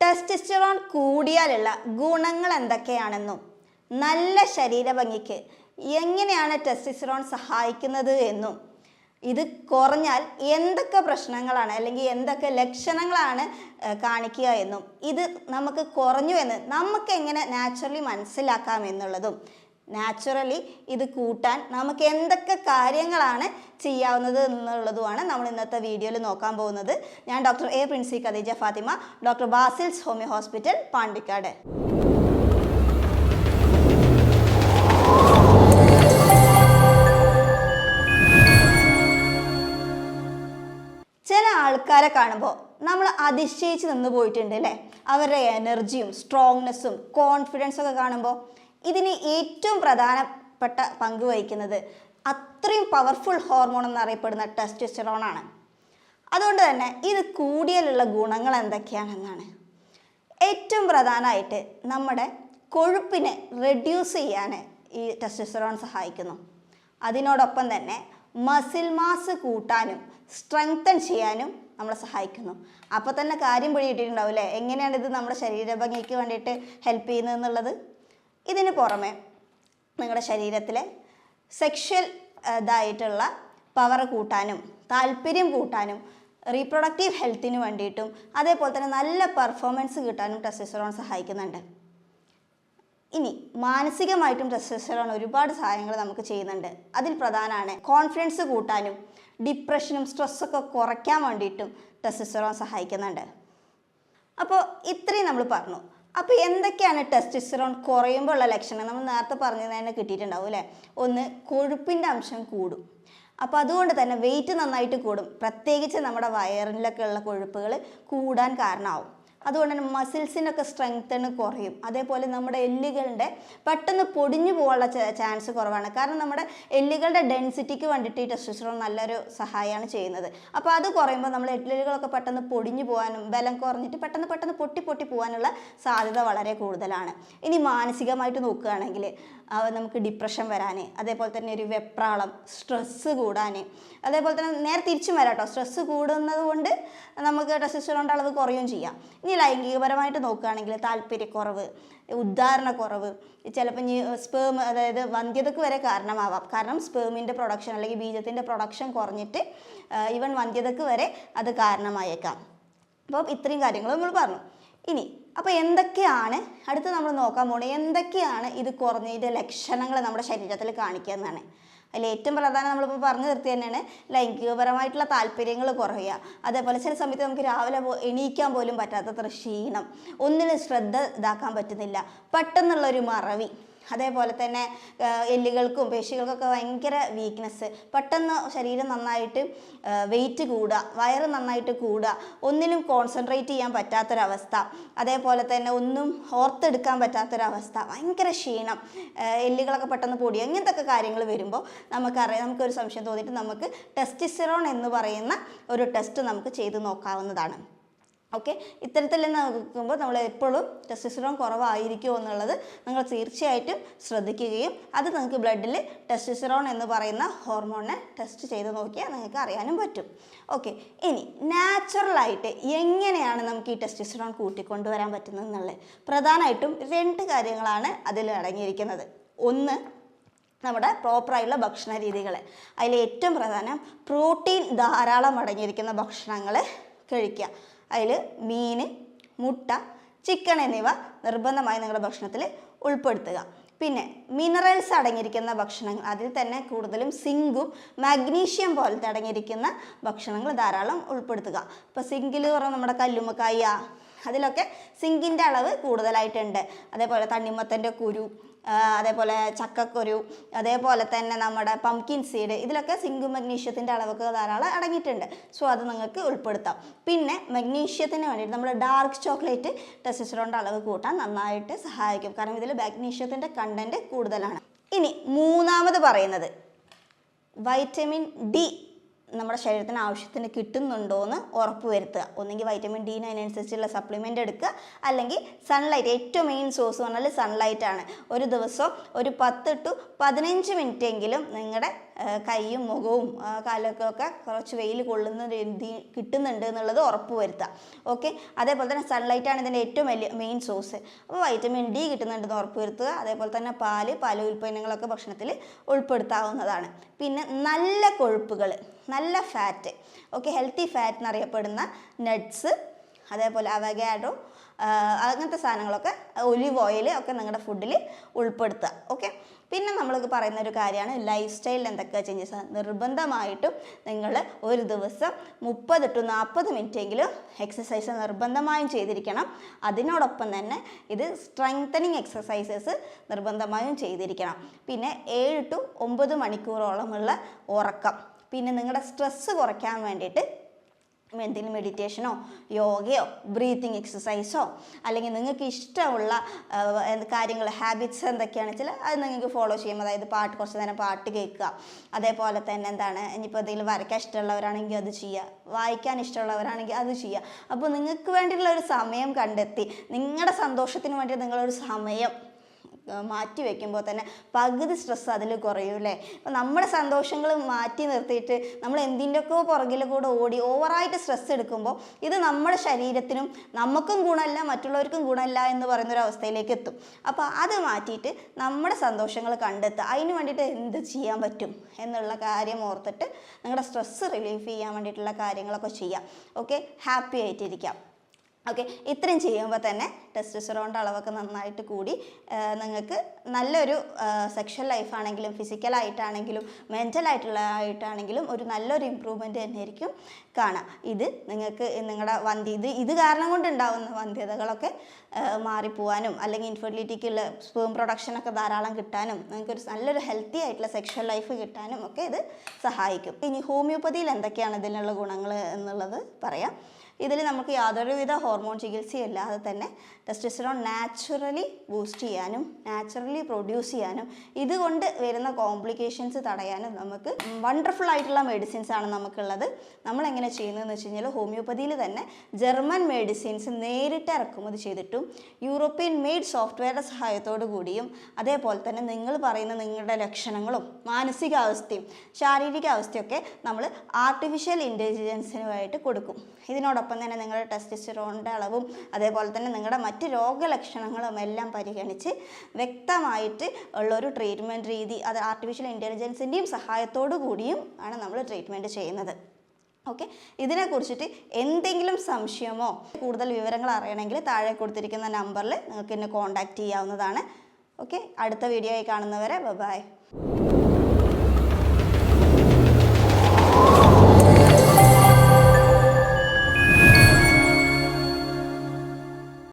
ടെസ്റ്റസ്റ്ററോൺ കൂടിയാലുള്ള ഗുണങ്ങൾ എന്തൊക്കെയാണെന്നും നല്ല ശരീരഭംഗിക്ക് എങ്ങനെയാണ് ടെസ്റ്റിസ്റ്ററോൺ സഹായിക്കുന്നത് എന്നും ഇത് കുറഞ്ഞാൽ എന്തൊക്കെ പ്രശ്നങ്ങളാണ് അല്ലെങ്കിൽ എന്തൊക്കെ ലക്ഷണങ്ങളാണ് കാണിക്കുക എന്നും ഇത് നമുക്ക് കുറഞ്ഞു എന്ന് നമുക്ക് എങ്ങനെ നാച്ചുറലി മനസ്സിലാക്കാം എന്നുള്ളതും നാച്ചുറലി ഇത് കൂട്ടാൻ നമുക്ക് എന്തൊക്കെ കാര്യങ്ങളാണ് ചെയ്യാവുന്നത് എന്നുള്ളതുമാണ് നമ്മൾ ഇന്നത്തെ വീഡിയോയിൽ നോക്കാൻ പോകുന്നത്. ഞാൻ doctor A Princy Khadeeja Fathima doctor Basil's homoeo hospital Pandikkad. ചില ആൾക്കാരെ കാണുമ്പോൾ നമ്മൾ അതിശയിച്ച് നിന്ന് പോയിട്ടുണ്ട് അല്ലേ? അവരുടെ എനർജിയും സ്ട്രോങ്നെസ്സും കോൺഫിഡൻസും ഒക്കെ കാണുമ്പോൾ ഇതിന് ഏറ്റവും പ്രധാനപ്പെട്ട പങ്ക് വഹിക്കുന്നത് അത്രയും പവർഫുൾ ഹോർമോൺ എന്നറിയപ്പെടുന്ന ടെസ്റ്റസ്റ്ററോൺ ആണ്. അതുകൊണ്ട് തന്നെ ഇത് കൂടിയാലുള്ള ഗുണങ്ങൾ എന്തൊക്കെയാണെന്നാണ്. ഏറ്റവും പ്രധാനമായിട്ട് നമ്മുടെ കൊഴുപ്പിനെ റെഡ്യൂസ് ചെയ്യാൻ ഈ ടെസ്റ്റസ്റ്ററോൺ സഹായിക്കുന്നു. അതിനോടൊപ്പം തന്നെ മസിൽ മാസ് കൂട്ടാനും സ്ട്രെങ്തൻ ചെയ്യാനും നമ്മളെ സഹായിക്കുന്നു. അപ്പോൾ തന്നെ കാര്യം പിടിയിട്ടിട്ടുണ്ടാവും അല്ലേ എങ്ങനെയാണ് ഇത് നമ്മുടെ ശരീരഭംഗിക്ക് വേണ്ടിയിട്ട് ഹെൽപ്പ് ചെയ്യുന്നത് എന്നുള്ളത്? ഇതിന് പുറമെ നിങ്ങളുടെ ശരീരത്തിലെ സെക്ഷൽ ഇതായിട്ടുള്ള പവർ കൂട്ടാനും താല്പര്യം കൂട്ടാനും റീപ്രൊഡക്റ്റീവ് ഹെൽത്തിന് വേണ്ടിയിട്ടും അതേപോലെ തന്നെ നല്ല പെർഫോമൻസ് കിട്ടാനും ടെസ്റ്റസ്റ്ററോൺ സഹായിക്കുന്നുണ്ട്. ഇനി മാനസികമായിട്ടും ടെസ്റ്റസ്റ്ററോൺ ഒരുപാട് സഹായങ്ങൾ നമുക്ക് ചെയ്യുന്നുണ്ട്. അതിൽ പ്രധാനമാണ് കോൺഫിഡൻസ് കൂട്ടാനും ഡിപ്രഷനും സ്ട്രെസ്സൊക്കെ കുറയ്ക്കാൻ വേണ്ടിയിട്ടും ടെസ്റ്റസ്റ്ററോൺ സഹായിക്കുന്നുണ്ട്. അപ്പോൾ ഇത്രയും നമ്മൾ പറഞ്ഞു. അപ്പോൾ എന്തൊക്കെയാണ് ടെസ്റ്റിസ്റ്ററോൺ കുറയുമ്പോൾ ഉള്ള ലക്ഷണം? നമ്മൾ നേരത്തെ പറഞ്ഞത് തന്നെ കിട്ടിയിട്ടുണ്ടാവും അല്ലേ? ഒന്ന് കൊഴുപ്പിന്റെ അംശം കൂടും. അപ്പോൾ അതുകൊണ്ട് തന്നെ വെയിറ്റ് നന്നായിട്ട് കൂടും. പ്രത്യേകിച്ച് നമ്മുടെ വയറിലൊക്കെ ഉള്ള കൊഴുപ്പുകൾ കൂടാൻ കാരണമാവും. അതുകൊണ്ട് തന്നെ മസിൽസിനൊക്കെ സ്ട്രെങ്തണ് കുറയും. അതേപോലെ നമ്മുടെ എല്ലുകളുടെ പെട്ടെന്ന് പൊടിഞ്ഞു പോകാനുള്ള ചാൻസ് കുറവാണ്. കാരണം നമ്മുടെ എല്ലുകളുടെ ഡെൻസിറ്റിക്ക് വേണ്ടിയിട്ട് ഈ ടെസ്റ്റോൺ നല്ലൊരു സഹായമാണ് ചെയ്യുന്നത്. അപ്പോൾ അത് കുറയുമ്പോൾ നമ്മൾ എല്ലുകളൊക്കെ പെട്ടെന്ന് പൊടിഞ്ഞു പോകാനും ബലം കുറഞ്ഞിട്ട് പെട്ടെന്ന് പെട്ടെന്ന് പൊട്ടി പൊട്ടി പോകാനുള്ള സാധ്യത വളരെ കൂടുതലാണ്. ഇനി മാനസികമായിട്ട് നോക്കുകയാണെങ്കിൽ നമുക്ക് ഡിപ്രഷൻ വരാൻ അതേപോലെ തന്നെ ഒരു വെപ്രാളം സ്ട്രെസ്സ് കൂടാൻ അതേപോലെ തന്നെ നേരെ തിരിച്ചും വരാം കേട്ടോ സ്ട്രെസ്സ് കൂടുന്നത് കൊണ്ട് നമുക്ക് ടെസ്റ്റോസ്റ്ററോണിന്റെ അളവ് കുറയുകയും ചെയ്യാം. ഇനി ലൈംഗികപരമായിട്ട് നോക്കുകയാണെങ്കിൽ താല്പര്യക്കുറവ് ഉദ്ധാരണക്കുറവ് ചിലപ്പോൾ ഇനി സ്പേം അതായത് വന്ധ്യതക്ക് വരെ കാരണമാവാം. കാരണം സ്പേമിന്റെ പ്രൊഡക്ഷൻ അല്ലെങ്കിൽ ബീജത്തിന്റെ പ്രൊഡക്ഷൻ കുറഞ്ഞിട്ട് ഈവൻ വന്ധ്യതക്ക് വരെ അത് കാരണമായേക്കാം. അപ്പം ഇത്രയും കാര്യങ്ങൾ നമ്മൾ പറഞ്ഞു. ഇനി അപ്പോൾ എന്തൊക്കെയാണ് അടുത്ത് നമ്മൾ നോക്കാൻ പോകുന്നത് എന്തൊക്കെയാണ് ഇത് കുറഞ്ഞതിന്റെ ലക്ഷണങ്ങൾ നമ്മുടെ ശരീരത്തിൽ കാണിക്കുക എന്നാണ്. അതിൽ ഏറ്റവും പ്രധാനം നമ്മളിപ്പോൾ പറഞ്ഞു നിർത്തി തന്നെയാണ് ലൈംഗികപരമായിട്ടുള്ള താല്പര്യങ്ങൾ കുറയുക. അതേപോലെ ചില സമയത്ത് നമുക്ക് രാവിലെ എണീക്കാൻ പോലും പറ്റാത്തത്ര ക്ഷീണം. ഒന്നിനും ശ്രദ്ധ ഇതാക്കാൻ പറ്റുന്നില്ല. പെട്ടെന്നുള്ളൊരു മറവി. അതേപോലെ തന്നെ എല്ലുകൾക്കും പേശികൾക്കൊക്കെ ഭയങ്കര വീക്ക്നെസ് പെട്ടെന്ന് ശരീരം നന്നായിട്ട് വെയിറ്റ് കൂടുക വയറ് നന്നായിട്ട് കൂടുക ഒന്നിനും കോൺസെൻട്രേറ്റ് ചെയ്യാൻ പറ്റാത്തൊരവസ്ഥ അതേപോലെ തന്നെ ഒന്നും ഓർത്തെടുക്കാൻ പറ്റാത്തൊരവസ്ഥ ഭയങ്കര ക്ഷീണം എല്ലുകളൊക്കെ പെട്ടെന്ന് പൊടി അങ്ങനത്തെ ഒക്കെ കാര്യങ്ങൾ വരുമ്പോൾ നമുക്കറിയാം നമുക്കൊരു സംശയം തോന്നിയിട്ട് നമുക്ക് ടെസ്റ്റിസിറോൺ എന്ന് പറയുന്ന ഒരു ടെസ്റ്റ് നമുക്ക് ചെയ്ത് നോക്കാവുന്നതാണ്. ഓക്കെ ഇത്തരത്തിൽ നോക്കുമ്പോൾ നമ്മൾ എപ്പോഴും ടെസ്റ്റോസ്റ്ററോൺ കുറവായിരിക്കുമോ എന്നുള്ളത് നിങ്ങൾ തീർച്ചയായിട്ടും ശ്രദ്ധിക്കുകയും അത് നിങ്ങൾക്ക് ബ്ലഡിൽ ടെസ്റ്റോസ്റ്ററോൺ എന്ന് പറയുന്ന ഹോർമോണിനെ ടെസ്റ്റ് ചെയ്ത് നോക്കിയാൽ നിങ്ങൾക്ക് അറിയാനും പറ്റും. ഓക്കെ ഇനി നാച്ചുറലായിട്ട് എങ്ങനെയാണ് നമുക്ക് ഈ ടെസ്റ്റോസ്റ്ററോൺ കൂട്ടിക്കൊണ്ടുവരാൻ പറ്റുന്നത് എന്നുള്ളത്? പ്രധാനമായിട്ടും രണ്ട് കാര്യങ്ങളാണ് അതിൽ അടങ്ങിയിരിക്കുന്നത്. ഒന്ന് നമ്മുടെ പ്രോപ്പറായിട്ടുള്ള ഭക്ഷണ രീതികൾ. അതിൽ ഏറ്റവും പ്രധാനം പ്രോട്ടീൻ ധാരാളം അടങ്ങിയിരിക്കുന്ന ഭക്ഷണങ്ങൾ കഴിക്കുക. അതിൽ മീൻ മുട്ട ചിക്കൻ എന്നിവ നിർബന്ധമായി നിങ്ങളുടെ ഭക്ഷണത്തിൽ ഉൾപ്പെടുത്തുക. പിന്നെ മിനറൽസ് അടങ്ങിയിരിക്കുന്ന ഭക്ഷണങ്ങൾ അതിൽ തന്നെ കൂടുതലും സിങ്കും മാഗ്നീഷ്യം പോലത്തെ അടങ്ങിയിരിക്കുന്ന ഭക്ഷണങ്ങൾ ധാരാളം ഉൾപ്പെടുത്തുക. ഇപ്പോൾ സിങ്കിൽ പറഞ്ഞാൽ നമ്മുടെ കല്ലുമ്മക്കായ അതിലൊക്കെ സിങ്കിന്റെ അളവ് കൂടുതലായിട്ടുണ്ട്. അതേപോലെ തണ്ണിമത്തന്റെ കുരു അതേപോലെ ചക്കക്കുരു അതേപോലെ തന്നെ നമ്മുടെ പംകിൻ സീഡ് ഇതിലൊക്കെ സിങ്ക് മഗ്നീഷ്യത്തിന്റെ അളവൊക്കെ ധാരാളം അടങ്ങിയിട്ടുണ്ട്. സോ അത് നിങ്ങൾക്ക് ഉൾപ്പെടുത്താം. പിന്നെ മഗ്നീഷ്യത്തിന് വേണ്ടിയിട്ട് നമ്മുടെ ഡാർക്ക് ചോക്ലേറ്റ് ടെസ്റ്റസ്റ്ററോണിന്റെ അളവ് കൂട്ടാൻ നന്നായിട്ട് സഹായിക്കും. കാരണം ഇതിൽ മഗ്നീഷ്യത്തിന്റെ കണ്ടന്റ് കൂടുതലാണ്. ഇനി മൂന്നാമത് പറയുന്നത്. വൈറ്റമിൻ ഡി നമ്മുടെ ശരീരത്തിന് ആവശ്യത്തിന് കിട്ടുന്നുണ്ടോ എന്ന് ഉറപ്പ് വരുത്തുക. ഒന്നെങ്കിൽ വൈറ്റമിൻ ഡീന് അതിനനുസരിച്ചുള്ള സപ്ലിമെന്റ് എടുക്കുക. അല്ലെങ്കിൽ സൺലൈറ്റ് ഏറ്റവും മെയിൻ സോഴ്സ് പറഞ്ഞാൽ സൺലൈറ്റാണ് ഒരു ദിവസം ഒരു പത്ത് ടു പതിനഞ്ച് മിനിറ്റ് എങ്കിലും നിങ്ങളുടെ കൈയും മുഖവും കാലൊക്കെ കുറച്ച് വെയിൽ കൊള്ളുന്ന രീതി കിട്ടുന്നുണ്ട് എന്നുള്ളത് ഉറപ്പ് വരുത്തുക. ഓക്കെ അതേപോലെ തന്നെ സൺലൈറ്റാണ് ഇതിന്റെ ഏറ്റവും വലിയ മെയിൻ സോഴ്സ് അപ്പോൾ വൈറ്റമിൻ ഡി കിട്ടുന്നുണ്ടെന്ന് ഉറപ്പ് വരുത്തുക. അതേപോലെ തന്നെ പാൽ പാൽ ഉൽപ്പന്നങ്ങളൊക്കെ ഭക്ഷണത്തിൽ ഉൾപ്പെടുത്താവുന്നതാണ്. പിന്നെ നല്ല കൊഴുപ്പുകൾ. നല്ല ഫാറ്റ് ഓക്കെ ഹെൽത്തി ഫാറ്റ് എന്നറിയപ്പെടുന്ന നട്ട്സ് അതേപോലെ അവഗാഡോ അങ്ങനത്തെ സാധനങ്ങളൊക്കെ ഒലിവ് ഓയിൽ ഒക്കെ നിങ്ങളുടെ ഫുഡിൽ ഉൾപ്പെടുത്തുക ഓക്കെ പിന്നെ നമ്മൾ പറയുന്ന ഒരു കാര്യമാണ് ലൈഫ് സ്റ്റൈലിൽ എന്തൊക്കെ ചേഞ്ചസ് നിർബന്ധമായിട്ടും നിങ്ങൾ ഒരു ദിവസം മുപ്പത് ടു നാൽപ്പത് എങ്കിലും എക്സസൈസ് നിർബന്ധമായും ചെയ്തിരിക്കണം. അതിനോടൊപ്പം തന്നെ ഇത് സ്ട്രെങ്തനിങ് എക്സസൈസസ് നിർബന്ധമായും ചെയ്തിരിക്കണം. പിന്നെ ഏഴ് ടു ഒമ്പത് മണിക്കൂറോളമുള്ള ഉറക്കം പിന്നെ നിങ്ങളുടെ സ്ട്രെസ്സ് കുറയ്ക്കാൻ വേണ്ടിയിട്ട് എന്തെങ്കിലും മെഡിറ്റേഷനോ യോഗയോ ബ്രീത്തിങ് എക്സസൈസോ അല്ലെങ്കിൽ നിങ്ങൾക്ക് ഇഷ്ടമുള്ള കാര്യങ്ങൾ ഹാബിറ്റ്സ് എന്തൊക്കെയാണ് വെച്ചാൽ അത് നിങ്ങൾക്ക് ഫോളോ ചെയ്യും. അതായത് പാട്ട് കുറച്ച് നേരം പാട്ട് കേൾക്കുക. അതേപോലെ തന്നെ എന്താണ് ഇനിയിപ്പോൾ എന്തെങ്കിലും വരയ്ക്കാൻ ഇഷ്ടമുള്ളവരാണെങ്കിൽ അത് ചെയ്യുക. വായിക്കാൻ ഇഷ്ടമുള്ളവരാണെങ്കിൽ അത് ചെയ്യുക. അപ്പോൾ നിങ്ങൾക്ക് വേണ്ടിയിട്ടുള്ള ഒരു സമയം കണ്ടെത്തി. നിങ്ങളുടെ സന്തോഷത്തിന് വേണ്ടി നിങ്ങളൊരു സമയം മാറ്റി വെക്കുമ്പോൾ തന്നെ പകുതി സ്ട്രെസ് അതിൽ കുറയും അല്ലേ? അപ്പം നമ്മുടെ സന്തോഷങ്ങൾ മാറ്റി നിർത്തിയിട്ട് നമ്മൾ എന്തിന്റെയൊക്കെ പുറകിൽ കൂടെ ഓടി ഓവറായിട്ട് സ്ട്രെസ് എടുക്കുമ്പോൾ ഇത് നമ്മുടെ ശരീരത്തിനും നമുക്കും ഗുണമല്ല മറ്റുള്ളവർക്കും ഗുണമല്ല എന്ന് പറയുന്നൊരു അവസ്ഥയിലേക്ക് എത്തും. അപ്പോൾ അത് മാറ്റിയിട്ട് നമ്മുടെ സന്തോഷങ്ങൾ കണ്ടെത്തുക. അതിന് വേണ്ടിയിട്ട് എന്ത് ചെയ്യാൻ പറ്റും എന്നുള്ള കാര്യം ഓർത്തിട്ട് നിങ്ങളുടെ സ്ട്രെസ് റിലീഫ് ചെയ്യാൻ വേണ്ടിയിട്ടുള്ള കാര്യങ്ങളൊക്കെ ചെയ്യാം. Okay happy ആയിട്ടിരിക്കാം. ഓക്കെ ഇത്രയും ചെയ്യുമ്പോൾ തന്നെ ടെസ്റ്റോസ്റ്ററോണിന്റെ അളവൊക്കെ നന്നായിട്ട് കൂടി നിങ്ങൾക്ക് നല്ലൊരു സെക്ഷൽ ലൈഫാണെങ്കിലും ഫിസിക്കലായിട്ടാണെങ്കിലും മെന്റലായിട്ടുള്ള ആയിട്ടാണെങ്കിലും ഒരു നല്ലൊരു ഇമ്പ്രൂവ്മെന്റ് തന്നെയായിരിക്കും കാണാം. ഇത് നിങ്ങൾക്ക് നിങ്ങളുടെ വന്ധ്യ ഇത് ഇത് കാരണം കൊണ്ടുണ്ടാവുന്ന വന്ധ്യതകളൊക്കെ മാറിപ്പോവാനും അല്ലെങ്കിൽ ഇൻഫെർട്ടിലിറ്റിക്കുള്ള സ്പേം പ്രൊഡക്ഷനൊക്കെ ധാരാളം കിട്ടാനും നിങ്ങൾക്കൊരു നല്ലൊരു ഹെൽത്തി ആയിട്ടുള്ള സെക്ഷൽ ലൈഫ് കിട്ടാനും ഒക്കെ ഇത് സഹായിക്കും. ഇനി ഹോമിയോപ്പതിയിൽ എന്തൊക്കെയാണ് ഇതിനുള്ള ഗുണങ്ങൾ എന്നുള്ളത് പറയാം. ഇതിൽ നമുക്ക് യാതൊരുവിധ ഹോർമോൺ ചികിത്സയില്ലാതെ തന്നെ ടെസ്റ്റോസ്റ്ററോൺ നാച്ചുറലി ബൂസ്റ്റ് ചെയ്യാനും നാച്ചുറലി പ്രൊഡ്യൂസ് ചെയ്യാനും ഇതുകൊണ്ട് വരുന്ന കോംപ്ലിക്കേഷൻസ് തടയാനും നമുക്ക് വണ്ടർഫുൾ ആയിട്ടുള്ള മെഡിസിൻസ് ആണ് നമുക്കുള്ളത്. നമ്മളെങ്ങനെ ചെയ്യുന്നതെന്ന് വെച്ച് കഴിഞ്ഞാൽ ഹോമിയോപ്പതിയിൽ തന്നെ ജർമ്മൻ മെഡിസിൻസ് നേരിട്ട് ഇറക്കുമതി ചെയ്തിട്ടും യൂറോപ്യൻ മെയ്ഡ് സോഫ്റ്റ്വെയറുടെ സഹായത്തോടു കൂടിയും അതേപോലെ തന്നെ നിങ്ങൾ പറയുന്ന നിങ്ങളുടെ ലക്ഷണങ്ങളും മാനസികാവസ്ഥയും ശാരീരിക അവസ്ഥയൊക്കെ നമ്മൾ ആർട്ടിഫിഷ്യൽ ഇന്റലിജൻസിനുമായിട്ട് കൊടുക്കും. ഇതിനോടൊപ്പം തന്നെ നിങ്ങളുടെ ടെസ്റ്റോസ്റ്ററോണിന്റെ അളവും അതേപോലെ തന്നെ നിങ്ങളുടെ മറ്റ് രോഗലക്ഷണങ്ങളും എല്ലാം പരിഗണിച്ച് വ്യക്തമായിട്ട് ഉള്ളൊരു ട്രീറ്റ്മെന്റ് രീതി അത് ആർട്ടിഫിഷ്യൽ ഇന്റലിജൻസിന്റെയും സഹായത്തോടു കൂടിയും ആണ് നമ്മൾ ട്രീറ്റ്മെന്റ് ചെയ്യുന്നത്. ഓക്കെ ഇതിനെക്കുറിച്ചിട്ട് എന്തെങ്കിലും സംശയമോ കൂടുതൽ വിവരങ്ങൾ അറിയണമെങ്കിൽ താഴെ കൊടുത്തിരിക്കുന്ന നമ്പറിൽ നിങ്ങൾക്ക് എന്നെ കോൺടാക്റ്റ് ചെയ്യാവുന്നതാണ്. ഓക്കെ അടുത്ത വീഡിയോ ആയി കാണുന്നവരെ ബൈ